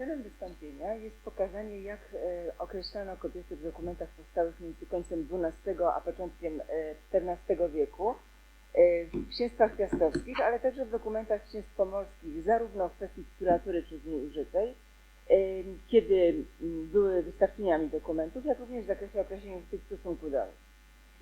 Celem wystąpienia jest pokazanie, jak e, określano kobiety w dokumentach powstałych między końcem XII a początkiem e, XIV wieku e, w księstwach piastowskich, ale także w dokumentach księstw pomorskich, zarówno w kwestii titulatury przez nie użytej, e, kiedy były wystawczyniami dokumentów, jak również w zakresie określenia tych stosunku do nich.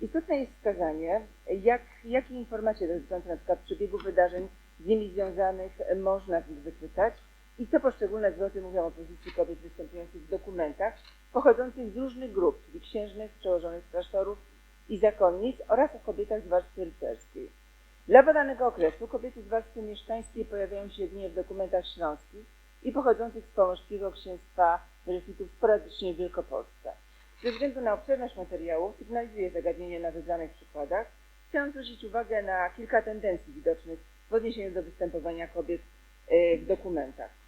Istotne jest wskazanie, jak, jakie informacje dotyczące przykład przebiegu wydarzeń z nimi związanych e, można w nich wyczytać i co poszczególne zwroty mówią o pozycji kobiet występujących w dokumentach pochodzących z różnych grup, czyli księżnych, przełożonych klasztorów i zakonnic oraz o kobietach z warstwy rycerskiej. Dla badanego okresu kobiety z warstwy mieszczańskiej pojawiają się jedynie w dokumentach śląskich i pochodzących z pomorskiego księstwa Bryfitów sporadycznie w Wielkopolsce. Ze względu na obszerność materiału sygnalizuję zagadnienie na wybranych przykładach, chciałam zwrócić uwagę na kilka tendencji widocznych w odniesieniu do występowania kobiet e, w dokumentach.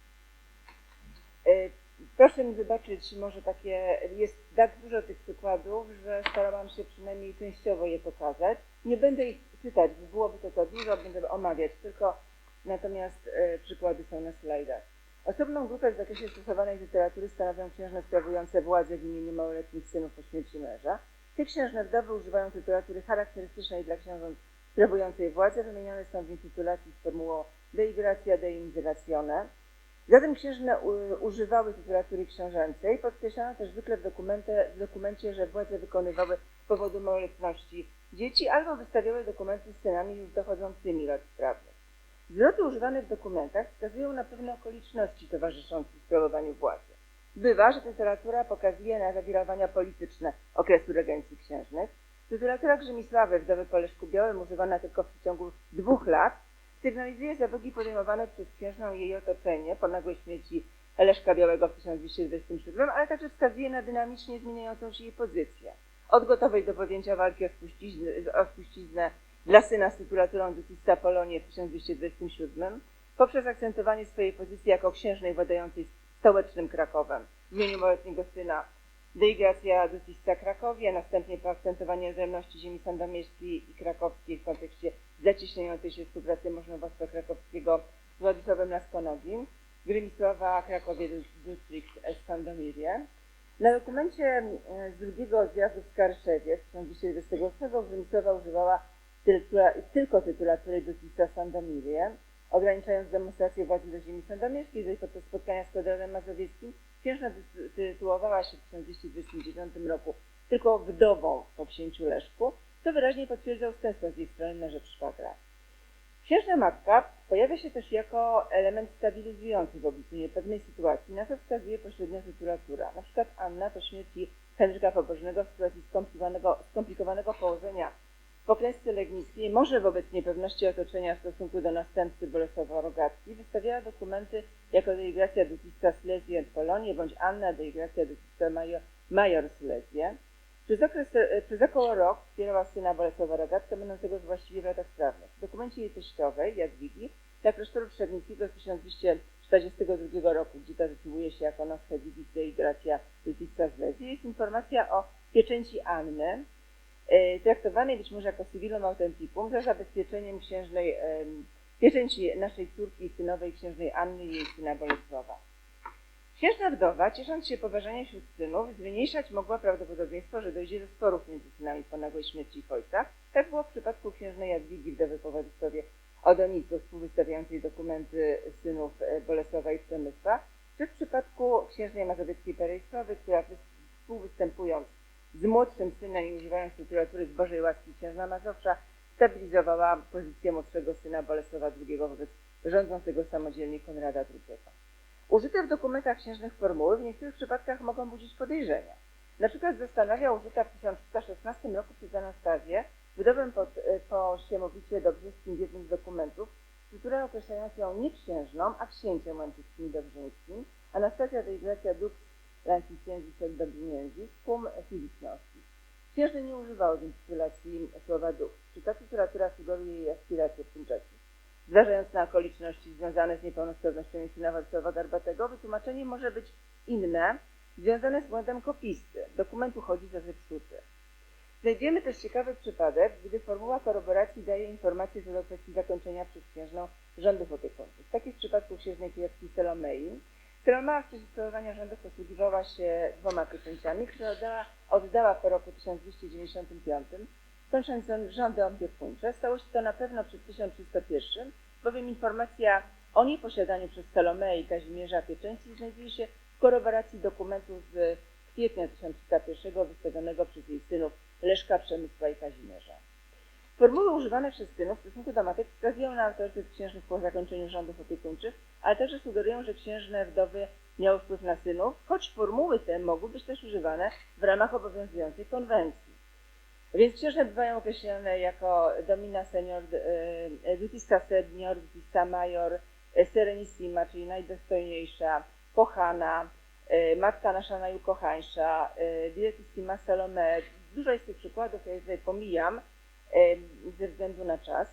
E, Proszę mi wybaczyć, może takie, jest tak dużo tych przykładów, że starałam się przynajmniej częściowo je pokazać. Nie będę ich czytać, bo byłoby to za dużo, będę omawiać, tylko natomiast e, przykłady są na slajdach. Osobną grupę w zakresie stosowanej literatury stanowią księżne sprawujące władzę w imieniu małoletnich synów po śmierci męża. Te księżne wdowy używają literatury charakterystycznej dla książąt sprawującej władzę, wymienione są w intitulacji z formułą Dei gratia, Dei miseratione. Zatem księżne używały literatury książęcej, podkreślano też zwykle w, w dokumencie, że władzę wykonywały z powodu małoletności dzieci albo wystawiały dokumenty z scenami już dochodzącymi lat sprawnych. Zwroty używane w dokumentach wskazują na pewne okoliczności towarzyszące sprawowaniu władzy. Bywa, że literatura pokazuje na zawirowania polityczne okresu regencji księżnych. Literatura Grzymisławy wdowy po Leszku Białym używana tylko w przeciągu dwóch lat sygnalizuje zabiegi podejmowane przez księżną i jej otoczenie po nagłej śmierci Leszka Białego w 1227, ale także wskazuje na dynamicznie zmieniającą się jej pozycję. Od gotowej do podjęcia walki o spuściznę, o spuściznę dla syna z tytulaturą Ducista Polonie w 1227, poprzez akcentowanie swojej pozycji jako księżnej władającej stołecznym Krakowem w imieniu małoletniego syna Dei Gratia Ducista Krakowie, następnie poakcentowanie wzajemności ziemi sandomierskiej i krakowskiej w kontekście zacieśniającej się współpracy Możnowostwa Krakowskiego z Władysławem Laskonogim, Grymisława Krakowie District z Sandomirię. Na dokumencie e, z drugiego zjazdu w Skarszewie z 1228 Grymisława używała tytura, tylko tytulatury Ducista Sandomirię, ograniczając demonstrację władzy do ziemi sandomierskiej, zaś podczas spotkania z Kodorem Mazowieckim księżna ty- tytułowała się w 1229 roku tylko wdową po księciu Leszku, co wyraźnie potwierdza ustępstwo z jej strony na rzecz szwagra. Księżna matka pojawia się też jako element stabilizujący w obliczu niepewnej sytuacji, na co wskazuje pośrednio literatura. Na przykład Anna po śmierci Henryka Pobożnego w sytuacji skomplikowanego, skomplikowanego położenia po klęsce legnickiej może wobec niepewności otoczenia w stosunku do następcy Bolesława Rogatki wystawiała dokumenty jako Dei Gratia Ducista Silesia et Polonie bądź Anna Dei Gratia Ducista Major, Major Silesia. Przez, okres, e, przez około rok wspierała syna Bolesława Rogatka, będącego właściwie w latach sprawnych. W dokumencie jej teściowej, Jadwigi, dla klasztoru Trzebnickiego z 1242 roku, gdzie ta tytułuje się jako Nos Hedwigis Dei Gratia Ducista Silesia, jest informacja o pieczęci Anny, e, traktowanej być może jako civilum authenticum za zabezpieczeniem księżnej pieczęci naszej córki i synowej księżnej Anny i jej syna Bolesława. Księżna wdowa, ciesząc się poważaniem wśród synów, zmniejszać mogła prawdopodobieństwo, że dojdzie do sporów między synami po nagłej śmierci ich ojca. Tak było w przypadku księżnej Jadwigi, wdowy po Władysławie Odonicu, współwystawiającej dokumenty synów e, Bolesława i Przemysła, czy w przypadku księżnej mazowieckiej Perejsławy, która wys- współwystępując z młodszym synem i używając literatury z Bożej łaski księżna Mazowsza, stabilizowała pozycję młodszego syna Bolesława II wobec rządzącego samodzielnie Konrada II. Użyte w dokumentach księżnych formuły w niektórych przypadkach mogą budzić podejrzenia. Na przykład zastanawia użyta w 1316 roku przez Anastazję, wydowę pod, e, po Siemiowiczie Dobrzyskim w jednym z dokumentów, strukturę określającą nie księżną, a księciem łańcuchskim dobrzyńskim, Anastazja de Iglesia Dux Lancisiensis et Dobrzyniensis, cum Filip Nostis. Księżny nie używały w intitulacji słowa duch. Czy ta literatura sugeruje jej aspiracje w tym czasie? Zważając na okoliczności związane z niepełnosprawnością syna Władysława Garbatego, wytłumaczenie może być inne, związane z błędem kopisty. Dokument uchodzi za zepsuty. Znajdziemy też ciekawy przypadek, gdy formuła koroboracji daje informacje co do kwestii zakończenia przez księżną rządów jest w przypadku księżnej Kijowskiej Salomei, Salomea w czasie sprawowania rządów posługiwała się dwoma pieczęciami, które oddała, oddała po roku 1295, kończąc rządy opiekuńcze. Stało się to na pewno przed 1301, bowiem informacja o nieposiadaniu przez Salomeę i Kazimierza pieczęci znajduje się w korobaracji dokumentu z kwietnia 1301 wystawionego przez jej synów Leszka, Przemysła i Kazimierza. Formuły używane przez synów w stosunku do matek wskazują na autorytet księżnych po zakończeniu rządów opiekuńczych, ale także sugerują, że księżne wdowy miały wpływ na synów, choć formuły te mogły być też używane w ramach obowiązującej konwencji. Więc księżne bywają określone jako domina senior, e, dutista senior, dutista major, e, serenissima, czyli najdostojniejsza, kochana, e, matka nasza najukochańsza, dietissima Salome. Dużo jest tych przykładów, ja je tutaj pomijam ze względu na czas.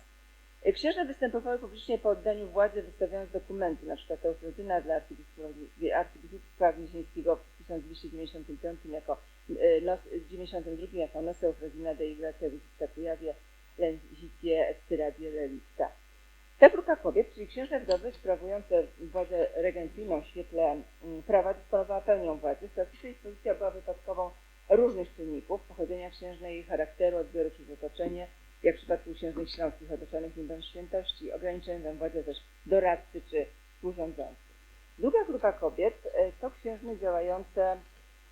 Księżne występowały publicznie po oddaniu władzy, wystawiając dokumenty, na przykład Eufrozyna dla arcybiskupstwa gnieźnieńskiego w 1295 jako nos, 92 jako nos Eufrozyna de Iglesia Visita Kujawie Lenzicie Estyradie Relicta. Ta grupa kobiet, czyli księżne wdowy sprawujące władzę regencyjną w świetle mm, prawa, dysponowała pełnią władzy. W praktyce ich pozycja była wypadkową różnych czynników, pochodzenia księżnej, charakteru, odbioru przez otoczenie, jak w przypadku księżnych śląskich otoczonych niebem świętości, ograniczając władzę też doradcy czy współrządzący. Druga grupa kobiet e, to księżny działające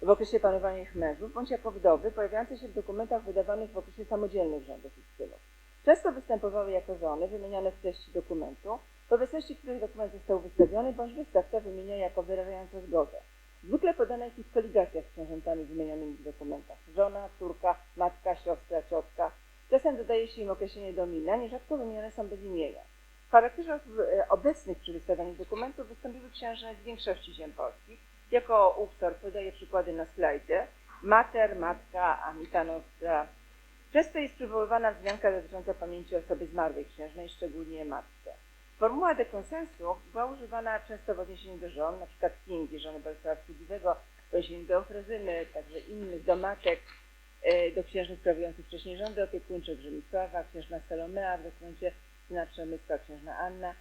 w okresie panowania ich mężów, bądź jako wdowy, pojawiające się w dokumentach wydawanych w okresie samodzielnych rządów ich synów. Często występowały jako żony, wymieniane w treści dokumentu, w obecności których dokument został wystawiony, bądź wystawca wymienia jako wyrażająca zgodę. Zwykle podana jest ich koligacja z książętami wymienionymi w dokumentach. Żona, córka, matka, siostra, ciotka. Czasem dodaje się im określenie domina, nierzadko wymienione są bez imienia. W charakterze e, obecnych przy wystawianiu dokumentów wystąpiły księżne z większości ziem polskich. Jako autor podaję przykłady na slajdzie. Mater, matka, Amita Nostra. Często jest przywoływana wzmianka dotycząca pamięci osoby zmarłej księżnej, szczególnie matce. Formuła de consensu była używana często w odniesieniu do żon, np. Kingi, żony Bolesława Wschodniego, w odniesieniu do Eufrozyny, także innych, do matek, e, do księżnych sprawujących wcześniej rządy opiekuńcze, Grzymisława, księżna Salomea, w dokumencie syna Przemysła, księżna Anna.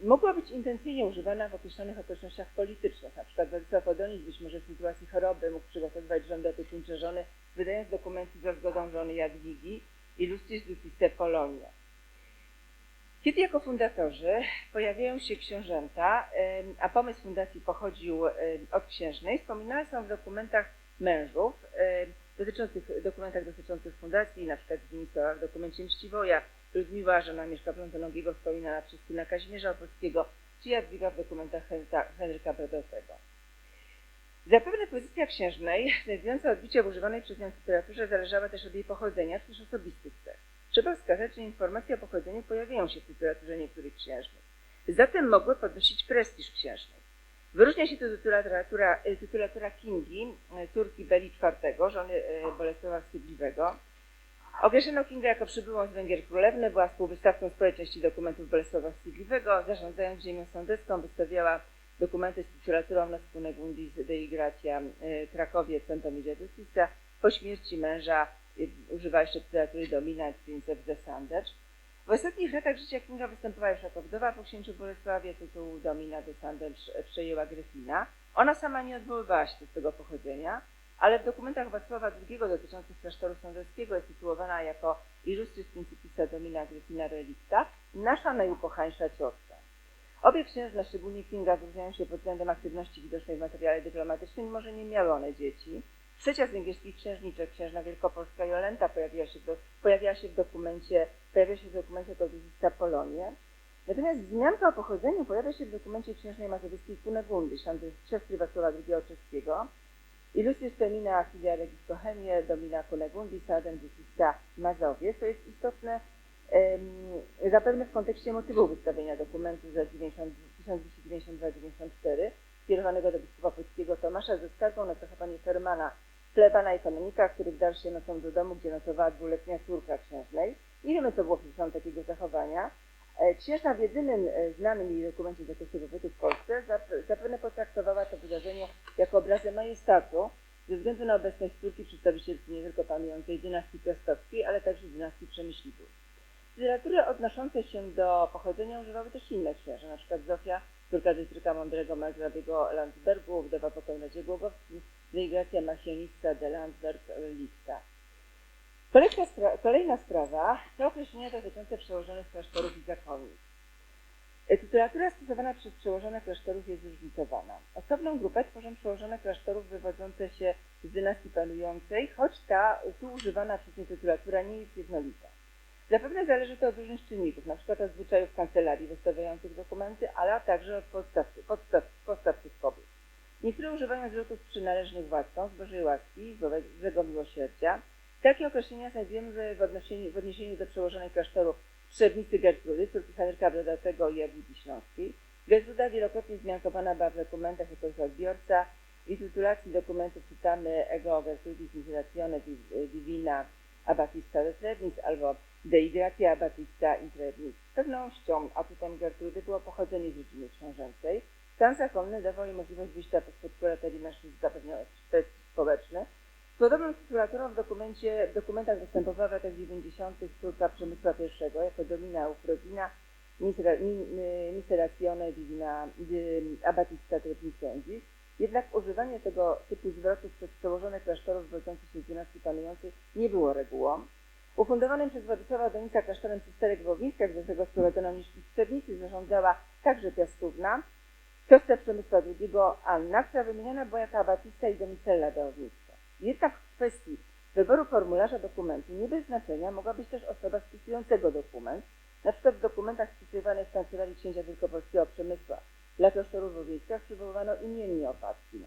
Mogła być intencyjnie używana w określonych okolicznościach politycznych, np. Władysław Odonis być może w sytuacji choroby mógł przygotowywać rządy opiekuńcze żony, wydając dokumenty za zgodą żony Jadwigi i Lucis Dutiste Polonia. Kiedy jako fundatorzy pojawiają się książęta, a pomysł fundacji pochodził od księżnej, wspominane są w dokumentach mężów, dotyczących, dokumentach dotyczących fundacji, na przykład Zdzimisława w dokumencie Mściwoja, Ludmiła, żona Mieszka Plątonogiego wspominana przez syna Kazimierza Opolskiego, czy Jadwiga w dokumentach Henryka, Brodowego. Zapewne pozycja księżnej, znajdująca odbicie w używanej przez nią literaturze, zależała też od jej pochodzenia, czy też osobistych cech. Trzeba wskazać, że informacje o pochodzeniu pojawiają się w literaturze niektórych księżnych. Zatem mogły podnosić prestiż księżnej. Wyróżnia się tu literatura Kingi, córki Beli IV, żony e, Bolesława Wstydliwego. Określono Kingę jako przybyłą z Węgier Królewny, była współwystawcą sporej części dokumentów Bolesława Wstydliwego, zarządzając ziemią sądecką, wystawiała dokumenty z literaturą na Spunegundis Dei Gratia e, Krakowie Centomidzie Justicia po śmierci męża używa jeszcze literatury dominant Prince of Sandwich. W ostatnich latach życia Kinga występowała już jako wdowa po księciu Bolesławie, tytuł Domina de Sandwich przejęła Gryfina. Ona sama nie odwoływała się do swego pochodzenia, ale w dokumentach Wacława II dotyczących klasztoru sądeckiego jest tytułowana jako Illustris Principisa Domina Gryfina Relicta, nasza najukochańsza ciotka. Obie księżne, szczególnie Kinga, wyróżniają się pod względem aktywności widocznej w materiale dyplomatycznym, mimo że nie miały one dzieci. Trzecia z węgierskich księżniczek, księżna wielkopolska Jolenta, pojawiła się, do, się w dokumencie, pojawia się w dokumencie Koduzista Polonie. Natomiast wzmianka o pochodzeniu pojawia się w dokumencie księżnej mazowieckiej Kunegundy, siostry Wacława II Czeskiego. Illustrius Femina Filia Regis Bohemie, Domina Kunegundi, Sadem Dusista Mazowie, co jest istotne um, zapewne w kontekście motywu wystawienia dokumentu za 1292-94, skierowanego do biskupa polskiego Tomasza ze skargą na zachowanie Fermana plebana i kanonika, który wdarł się nocą do domu, gdzie nocowała dwuletnia córka księżnej. Nie wiemy, co było przyczyną takiego zachowania. E, księżna w jedynym e, znanym jej dokumencie z zakresu pobytu w Polsce zapewne potraktowała to wydarzenie jako obrazę majestatu ze względu na obecność córki przedstawicielki nie tylko panującej dynastii piastowskiej, ale także dynastii przemyśliwych. Literatury odnoszące się do pochodzenia używały też inne na przykład Zofia córka Dystryka Mądrego Margrabiego Landsbergu, wdowa po Konradzie Głogowskim, machionictwa de Landsberg-Lipta. Kolejna, spra- kolejna sprawa to określenia dotyczące przełożonych klasztorów i zakonnic. Tytulatura stosowana przez przełożone klasztorów jest zróżnicowana. Osobną grupę tworzą przełożone klasztorów wywodzące się z dynastii panującej, choć ta tu używana przez nie tytulatura nie jest jednolita. Zapewne zależy to od różnych czynników, np. od zwyczajów kancelarii wystawiających dokumenty, ale także od podstaw, podstaw, podstaw tych kobiet. Niektóre używają zwrotów przynależnych władcom z Bożej łaski, z Bożego miłosierdzia. Takie określenia znajdujemy w odniesieniu, w odniesieniu do przełożonej klasztoru Trzebnicy Gertrudy, córki Henryka Brodatego i Jadwigi Śląskiej. Gertruda wielokrotnie zmiankowana była w dokumentach jako odbiorca. W tytulacji dokumentów czytamy Ego Gertrudis Miseratione Divina Abatista de Trebnis albo De Gratia Abatista in Trebnis. Pewnością atutem Gertrudy było pochodzenie z rodziny książęcej. Stan zakonny dawał jej możliwość wyjścia pospod kurateli mężczyzn zapewniając prestiż społeczny. Podobną tytulaturą w, dokumencie, w dokumentach występowała w latach 90. córka Przemysła I jako domina Ufrodina Miserazione Divina Abatista Trebnicenzis. Jednak używanie tego typu zwrotów przez przełożone klasztorów wywodzących się z dynastii panującej nie było regułą. Ufundowanym przez Władysława Donica klasztorem cysterek w Owińskach, do którego sprowadzono niżki sprzednicy, zarządzała także Piastówna, siostra Przemysła II Anna, która wymieniona była jako abatista i domicella do Owińska. Jednak w kwestii wyboru formularza dokumentu nie bez znaczenia mogła być też osoba spisującego dokument, na przykład w dokumentach spisywanych w Kancelarii Księcia Wielkopolskiego Przemysła dla klasztorów w Owiejskach przywoływano imienni na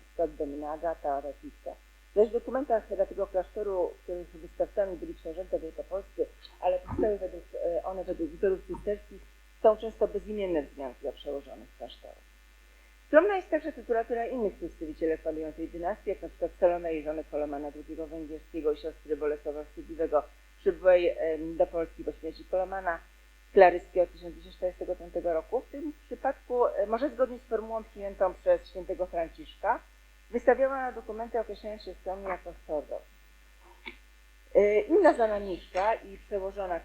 przykład domina Agata, Aratista. Zaś w dokumentach dla tego klasztoru, których wystawcami byli książęta wielkopolscy, ale powstały według, e, one według wzorów cysterskich, są często bezimienne wzmianki o przełożonych klasztorach. Skromna jest także tytulatura innych przedstawicieli panującej dynastii, jak na przykład Salona jej żony Kolomana II Węgierskiego i siostry Bolesława Wstydliwego przybyłej do Polski po śmierci Kolomana, Klaryski od 1245 roku. W tym przypadku, e, może zgodnie z formułą przyjętą przez świętego Franciszka, wystawiała na dokumenty określając się skromnie jako Sordo. E, Inna znana mistrza i przełożona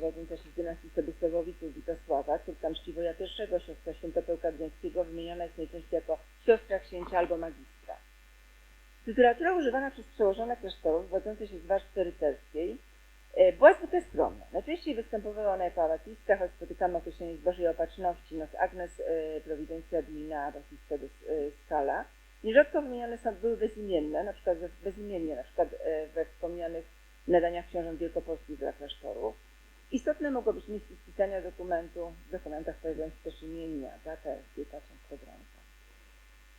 wodząca się z dynastii Sobiesławowiców Witosława, córka Mściwoja I, siostra Świętopełka Gdańskiego, wymieniona jest najczęściej jako siostra księcia albo magistra. Tytulatura używana przez przełożone klasztorów wodzące się z warstwy rycerskiej e, była zwykle skromna. Najczęściej występowała ona jako abatista, choć spotykamy określenie z Bożej Opatrzności, nos Agnes e, Providencia Divina Abatista de Scala. Nierzadko wymieniane są, były bezimienne, na przykład bezimiennie, na przykład we wspomnianych nadaniach książąt wielkopolskich dla klasztorów. Istotne mogło być miejsce spisania dokumentu, w dokumentach pojawiają się też imienia, data, wieka, częstogranka.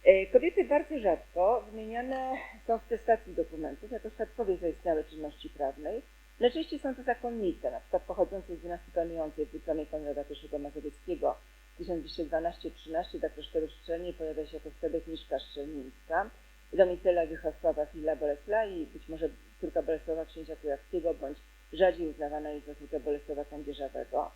E, Kobiety bardzo rzadko wymieniane są w testacji dokumentów jako świadkowie zaistniałej czynności prawnej. Najczęściej są to zakonnice, na przykład pochodzące z dynastii panującej w dyplomie Konrada I Mazowieckiego 1212-13 dla klasztoru w Szczelnie pojawia się jako świadek Miszka Szczelnińska, Domicela Wichosława Fila Boleslai, być może córka Bolesława księcia Kujawskiego, bądź rzadziej uznawana jest za córkę Bolesława Kędzierzawego.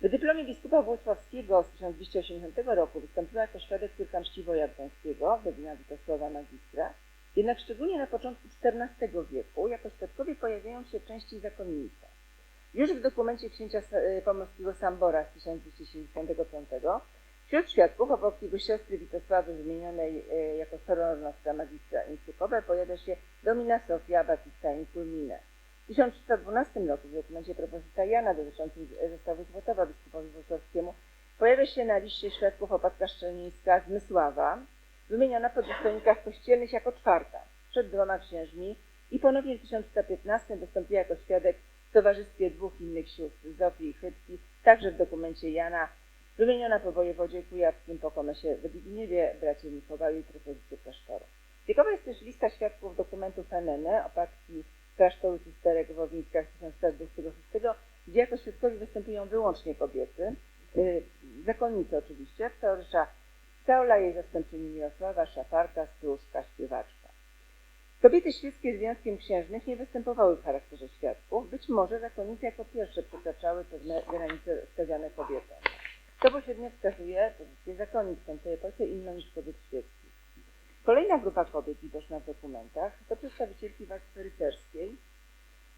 W dyplomie biskupa Włocławskiego z 1280 roku wystąpiła jako świadek córka Mściwoja Gdańskiego, według Witosława Magistra, jednak szczególnie na początku XIV wieku jako świadkowie pojawiają się częściej zakonnice. Już w dokumencie księcia pomorskiego Sambora z 1275 Wśród świadków obok jego siostry Witosławy wymienionej e, jako sorornostra magistra Incykowe pojawia się domina Sofia Batista Inculmine. W 1312 roku w dokumencie propozycja Jana dotyczącym zestawu Złotowa biskupowi wrocławskiemu pojawia się na liście świadków opadka szczelnińska Zmysława, wymieniona po dostojnikach kościelnych jako czwarta, przed dwoma księżmi i ponownie w 1315 wystąpiła jako świadek w towarzystwie dwóch innych sióstr, Zofii i Chybki, także w dokumencie Jana wymieniona po wojewodzie kujawskim po komesie w Zbigniewie, bracie Mikołaju i propozycję klasztoru. Ciekawa jest też lista świadków dokumentów Fenene, opadki klasztoru cysterek w Owińskach 1426, gdzie jako świadkowie występują wyłącznie kobiety, yy, zakonnice oczywiście, teorysza Saula, jej zastępczyni Mirosława, szafarka, stróżka, śpiewaczka. Kobiety świeckie z wyjątkiem księżnych nie występowały w charakterze świadków, być może zakonnice jako pierwsze przekraczały pewne granice stawiane kobietom. To pośrednio wskazuje zakonnic w tamtej epoce inną niż kobiet świeckich. Kolejna grupa kobiet widoczna w dokumentach to przedstawicielki warstwy rycerskiej.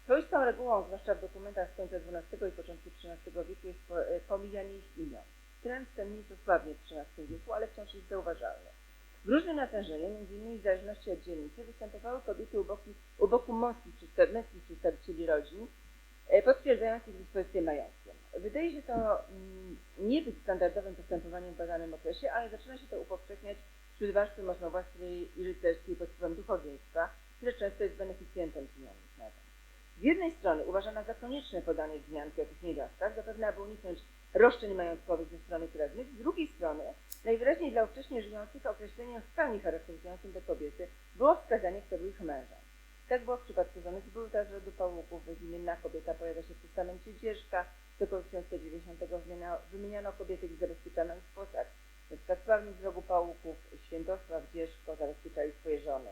Swoistą regułą, zwłaszcza w dokumentach z końca XII i początku XIII wieku, jest pomijanie ich imion. trend ten nieco słabnie w XIII wieku, ale wciąż jest zauważalny. W różnym natężeniu, m.in. w zależności od dzielnicy, występowały kobiety u boku, u boku męskich, przedstaw- męskich przedstawicieli rodzin, e, potwierdzających dyspozycję majątkiem. Wydaje się to mm, nie być standardowym postępowaniem w badanym okresie, ale zaczyna się to upowszechniać wśród warstwy możnowładzkiej i rycerskiej pod wpływem duchowieństwa, które często jest beneficjentem nadań. Z jednej strony uważana za konieczne podanie wzmianki o tych niewiastach, zapewne aby uniknąć roszczeń majątkowych ze strony krewnych, z drugiej strony najwyraźniej dla ówcześnie żyjących określeniem w pełni charakteryzującym te kobiety było wskazanie, kto był ich mężem. Tak było w przypadku żony z Bruta z rodu Pałłuków, bezimienna kobieta pojawia się w testamencie Dzierzka, z około 1190 wymieniano, wymieniano kobiety, zabezpieczano ich postać. Na przykład Sławnik z rogu Pałłuków, Świętosław, Dzierzko zabezpieczali swoje żony.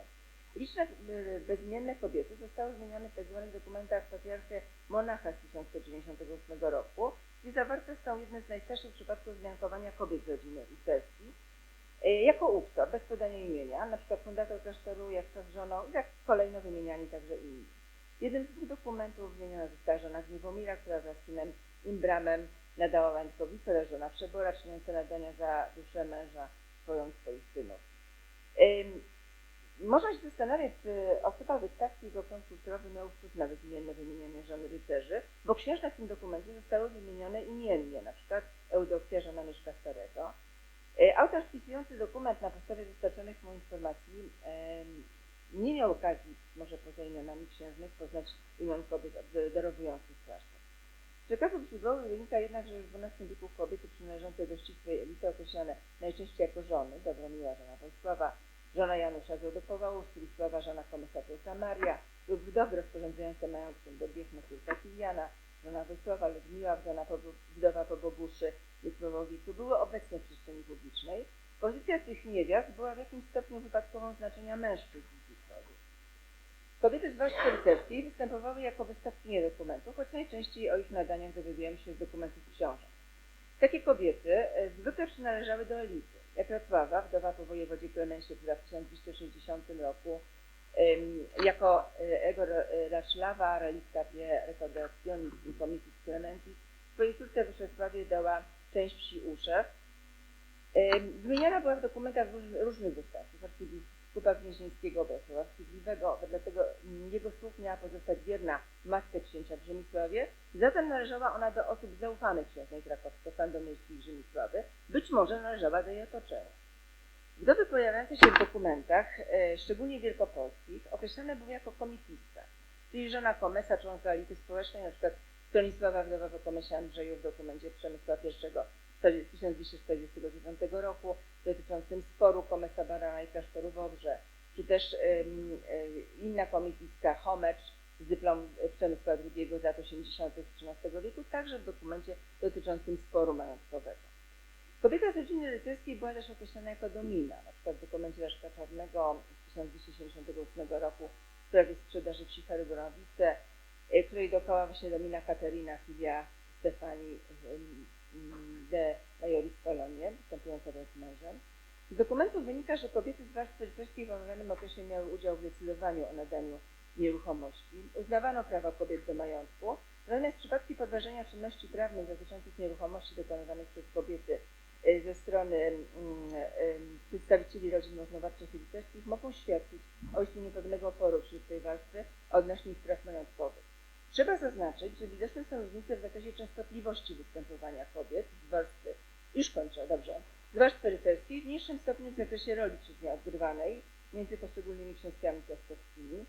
Liczne y, bezimienne kobiety zostały wymienione w tzw. dokumentach patriarchy Monacha z 1198 roku, gdzie zawarte są jedne z najstarszych przypadków zmiankowania kobiet z rodziny rycerskiej, y, jako uktor, bez podania imienia, przykład fundator klasztoru, jak to z żoną, i tak kolejno wymieniani także inni. Jednym z dwóch dokumentów wymieniona została żona Gniewomira, która wraz z synem Imbramem nadała majątkowi cele żona Przebora, czyniąca nadania za duszę męża swoją swoich synów. Można się zastanawiać, czy osoba wystawki krąg kulturowy miał wpływ na bezimienne wymienianie żony rycerzy, bo księżna w tym dokumencie zostały wymienione imiennie, na przykład Eudoksja, żona Mieszka Starego. E, Autor wpisujący dokument na podstawie dostarczonych mu informacji nie miał okazji, może poza imionami księżnych, poznać imion kobiet obdarowujących klasztor. Z źródłowych wynika jednak, że w XII wieku kobiety przynależące do ścisłej elity określane najczęściej jako żony, Dobromiła, żona Wojsława, żona Janusza z rodu Powału, Stanisława, żona komysarza Maria lub wdowy rozporządzające majątkiem Dobiech Metylka Kiliana, żona Wojsława Ludmiła, wdana po, wdowa po Boguszy Litwowowicu były obecne w przestrzeni publicznej. Pozycja tych niewiast była w jakimś stopniu wypadkową znaczenia mężczyzn. Kobiety z warstwy rycerskiej występowały jako wystawczynie dokumentów, choć najczęściej o ich nadaniach dowiadujemy się z dokumentów książek. Takie kobiety e, zwykle przynależały do elity. Jak Racława, wdowa po wojewodzie Klemensie, w 1260 roku jako e, ego Raszlawa, relicta pie recordationis incomitis Clementis, swojej córce Wyszesławie dała część wsi Uszew. Ym, Wymieniana była w dokumentach róż- różnych wystawców, arcybiskupa Gnieźnieńskiego, Bolesława Wstydliwego, mm, jego słów miała pozostać wierna matce księcia w Rzemisławie, zatem należała ona do osób zaufanych księżnej krakowsko-sandomierskiej Rzemisławy, być może należała do jej otoczenia. Wdowy pojawiające się w dokumentach, e, szczególnie wielkopolskich, określane były jako komitista, czyli żona komesa, członka elity społecznej, np. Stanisława Wdowa Komesa Andrzeju w dokumencie Przemysła I z 1249 roku dotyczącym sporu komesa Barana i klasztoru Wodrze, czy też inna komitistka Homecz z dyplom Przemysła II z lat 80. XIII wieku, także w dokumencie dotyczącym sporu majątkowego. Kobieta z rodziny rycerskiej była też określana jako domina, na przykład w dokumencie Leszka Czarnego z 1278 roku w sprawie sprzedaży wsi Charyborowice, y, której dokoła właśnie domina Katerina Filia Stefani de Majoris Polonie, występująca wraz z mężem. Z dokumentów wynika, że kobiety z warstwy rycerskiej w omawianym okresie miały udział w decydowaniu o nadaniu nieruchomości. Uznawano prawa kobiet do majątku, natomiast przypadki podważenia czynności prawnych dotyczących nieruchomości dokonywanych przez kobiety y, ze strony mm, y, przedstawicieli rodzin możnowładczych i rycerskich mogą świadczyć o istnieniu pewnego oporu wśród tej warstwy odnośnie ich praw majątkowych. Trzeba zaznaczyć, że widoczne są różnice w zakresie częstotliwości występowania kobiet z warstwy, już kończę, dobrze, z warstwy rycerskiej w mniejszym stopniu w zakresie roli przez nie odgrywanej między poszczególnymi księstwami piastowskimi.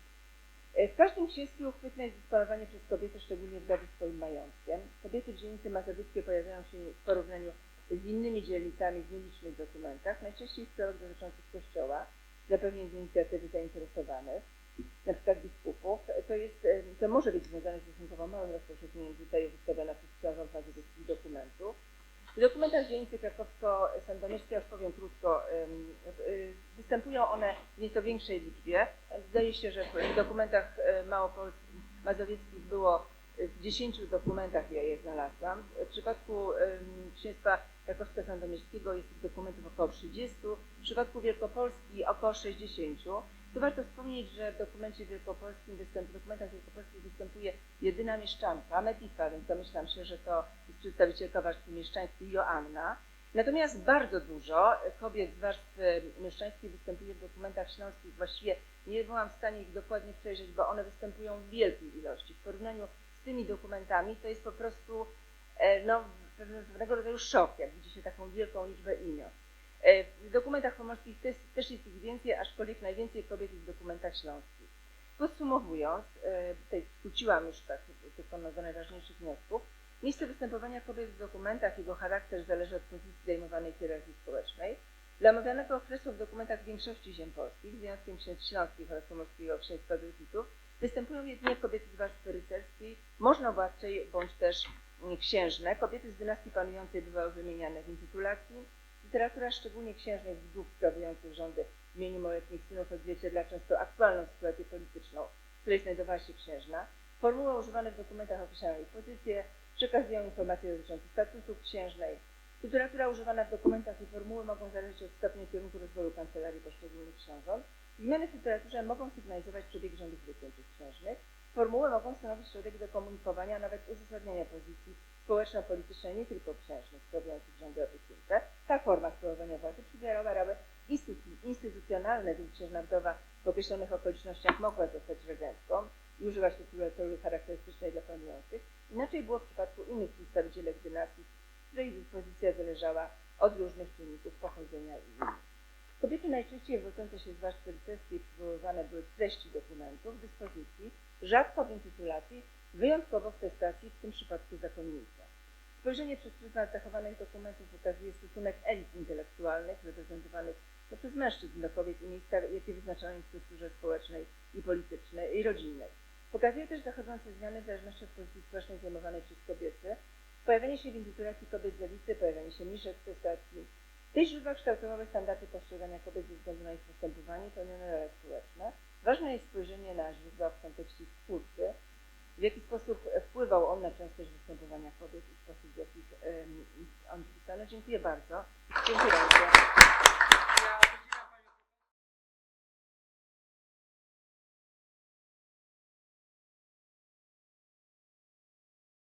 E, W każdym księstwie uchwytne jest dysponowanie przez kobiety, szczególnie wdowy swoim majątkiem. Kobiety dzielnicy mazowieckiej pojawiają się w porównaniu z innymi dzielnicami w nielicznych dokumentach, najczęściej w sprawach dotyczących kościoła, zapewnień z inicjatywy zainteresowanych, na przykład biskupów. To, jest, e, to może być związane z stosunkowo małym rozpowszechnieniem tutaj wystawiona przez książąt mazowieckich dokumentów. W dokumentach dzielnicy krakowsko-sandomierskiej, już powiem krótko, y, występują one w nieco większej liczbie. Zdaje się, że w dokumentach y, małopolskich, mazowieckich było y, w 10 dokumentach, ja je znalazłam. W przypadku księstwa krakowsko-sandomierskiego jest tych dokumentów około 30, w przypadku Wielkopolski około 60. Tu warto wspomnieć, że w dokumencie wielkopolskim występ, dokumentach wielkopolskich występuje jedyna mieszczanka, Medifa, więc domyślam się, że to jest przedstawicielka warstwy mieszczańskiej Joanna. Natomiast bardzo dużo kobiet z warstwy mieszczańskiej występuje w dokumentach śląskich. Właściwie nie byłam w stanie ich dokładnie przejrzeć, bo one występują w wielkiej ilości. W porównaniu z tymi dokumentami to jest po prostu e, no, pewne- pewnego rodzaju szok, jak widzi się taką wielką liczbę imion. E, W dokumentach pomorskich też, też jest ich więcej, aczkolwiek najwięcej kobiet jest w dokumentach śląskich. Podsumowując, e, tutaj skróciłam już tak tylko do najważniejszych wniosków. Miejsce występowania kobiet w dokumentach, jego charakter zależy od pozycji zajmowanej w hierarchii społecznej. Dla omawianego okresu w dokumentach większości ziem polskich, z wyjątkiem księstw śląskich oraz pomorskiego księstwa druidów, występują jedynie kobiety z warstwy rycerskiej, możnowładczej bądź też księżne. Kobiety z dynastii panującej bywały wymieniane w intytulacji. Literatura, szczególnie księżnych wdów sprawujących rządy w imieniu małoletnich synów odzwierciedla często aktualną sytuację polityczną, w której znajdowała się księżna. Formuły używane w dokumentach określają jej pozycję, przekazują informacje dotyczące statusu księżnej. Literatura używana w dokumentach i formuły mogą zależeć od stopnia kierunku rozwoju kancelarii poszczególnych książąt. Zmiany w literaturze mogą sygnalizować przebieg rządów wyklętych księżnych. Formuły mogą stanowić środek do komunikowania, a nawet uzasadniania pozycji społeczno-politycznej nie tylko księżnych sprawujących rządy opiekuńcze. Ta forma sprawowania władzy przybierała ramy instytu- instytucjonalne, więc księżna wdowa w określonych okolicznościach mogła zostać regentką i używać literatury charakterystycznej dla panujących. Inaczej było w przypadku innych przedstawicielek dynastii, której dyspozycja zależała od różnych czynników pochodzenia i innych. Kobiety najczęściej wywodzące się z warstwy rycerskiej przywoływane były treści dokumentów, dyspozycji, rzadko w intytulacji, wyjątkowo w testacji, w tym przypadku zakonnictwa. Spojrzenie przez pryzmat zachowanych dokumentów pokazuje stosunek elit intelektualnych reprezentowanych no, przez mężczyzn do kobiet i miejsca, jakie wyznaczają w strukturze społecznej i politycznej i rodzinnej. Pokazuje też zachodzące zmiany w zależności od pozycji społecznej zajmowanej przez kobiety, pojawienie się w indyturacji kobiet z lewicy, pojawienie się niższych w testacji. Te źródła kształtowały standardy postrzegania kobiet ze względu na ich postępowanie i pełnione role społeczne. Ważne jest spojrzenie na źródła w kontekście twórcy, w jaki sposób wpływał on na częstość występowania kobiet i sposób, w jaki on pisano. Dziękuję bardzo. Dziękuję bardzo.